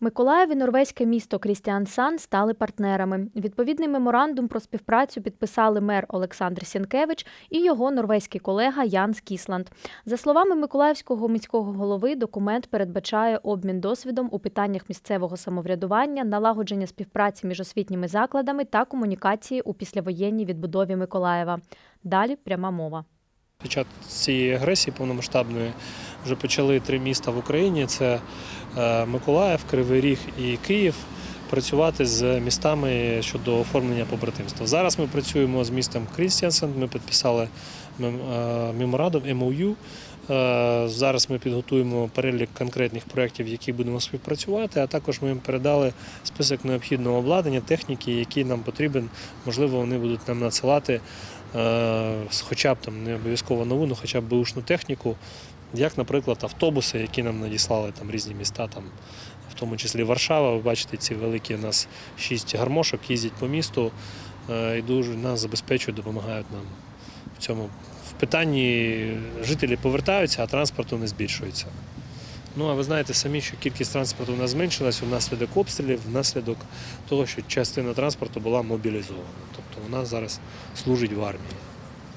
Миколаїв і норвезьке місто Крістіансан стали партнерами. Відповідний меморандум про співпрацю підписали мер Олександр Сінкевич і його норвезький колега Ян Скісланд. За словами Миколаївського міського голови, документ передбачає обмін досвідом у питаннях місцевого самоврядування, налагодження співпраці між освітніми закладами та комунікації у післявоєнній відбудові Миколаєва. Далі пряма мова. Під час цієї агресії повномасштабної вже почали три міста в Україні: це Миколаїв, Кривий Ріг і Київ. Працювати з містами щодо оформлення побратимства. Зараз ми працюємо з містом Крістіансен. Ми підписали е, меморандум MOU. Е, Зараз ми підготуємо перелік конкретних проєктів, які будемо співпрацювати. А також ми їм передали список необхідного обладнання, техніки, які нам потрібен. Можливо, вони будуть нам надсилати е, хоча б там не обов'язково нову, ну хоча б бушну техніку, як, наприклад, автобуси, які нам надіслали там різні міста, там, в тому числі Варшава. Ви бачите, ці великі у нас шість гармошок їздять по місту е, і дуже нас забезпечують, допомагають нам в цьому. В питанні жителі повертаються, а транспорту не збільшується. Ну, а ви знаєте самі, що кількість транспорту у нас зменшилась внаслідок обстрілів, внаслідок того, що частина транспорту була мобілізована. Тобто вона зараз служить в армії.